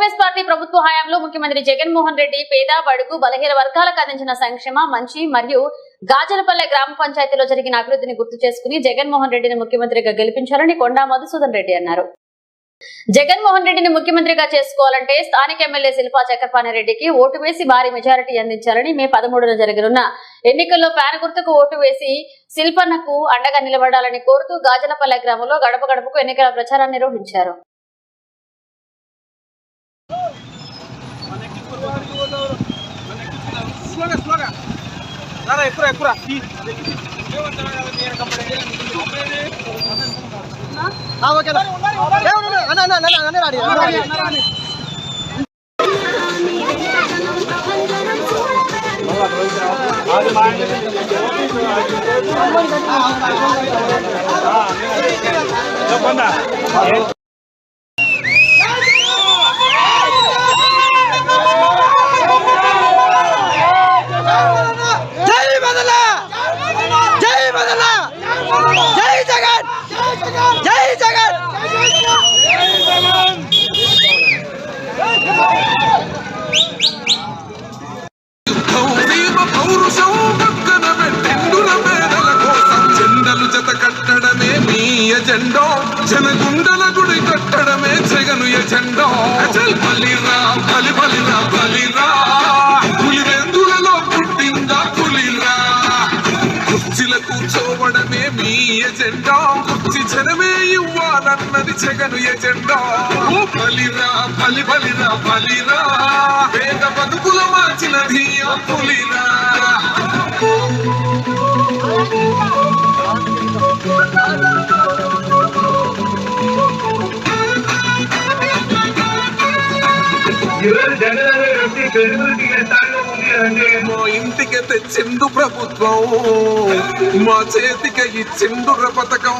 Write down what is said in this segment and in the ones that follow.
Congress party ప్రభుత్వ హయాంలో ముఖ్యమంత్రి జగన్మోహన్ రెడ్డి పేద బడుగు బలహీన వర్గాలకు అందించిన సంక్షేమ మంచి మరియు గాజలపల్లె గ్రామ పంచాయతీలో జరిగిన అభివృద్ధిని గుర్తు చేసుకుని జగన్మోహన్ రెడ్డిని ముఖ్యమంత్రిగా గెలిపించాలని కొండా మధుసూదన్ రెడ్డి అన్నారు. జగన్మోహన్ రెడ్డిని ముఖ్యమంత్రిగా చేసుకోవాలంటే స్థానిక ఎమ్మెల్యే శిల్పా చక్రపాణి రెడ్డికి ఓటు వేసి భారీ మెజారిటీ అందించాలని మే పదమూడున జరగనున్న ఎన్నికల్లో ప్యాన్ గుర్తుకు ఓటు వేసి శిల్పన్నకు అండగా నిలబడాలని కోరుతూ గాజలపల్లె గ్రామంలో గడప గడపకు ఎన్నికల ప్రచారాన్ని నిర్వహించారు. స్లోగా స్లోగా. రారా ఎక్కువ ఎక్కువ ఓకే అన్న అన్న అన్న రాడి జై జై జగన్! జై జగన్ పౌరుషం పక్కన పెట్టెండుల కోసం జెండలు జత కట్టడమే మీ ఎజెండో జనగుండల గుడి కట్టడమే జగను ఎజెండో అచల్ పల్లి ఎజెండా కుర్చీ జనమే ఇవ్వాలన్నది జగను ఎజెండా. ఓ బలిరా బలి బలిరా బలిరా. వేద బతుకుల మార్చినది అప్పులిరా పులిరా. ఈరోజు జగన్ వ్యక్తి పెరుగుదల ఏ ఇంటికి తెచ్చిండు ప్రభుత్వం. మా చేతికి ఇచ్చిండు ర పథకం.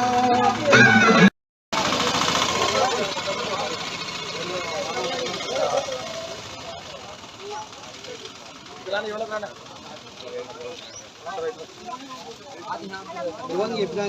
చెప్పిన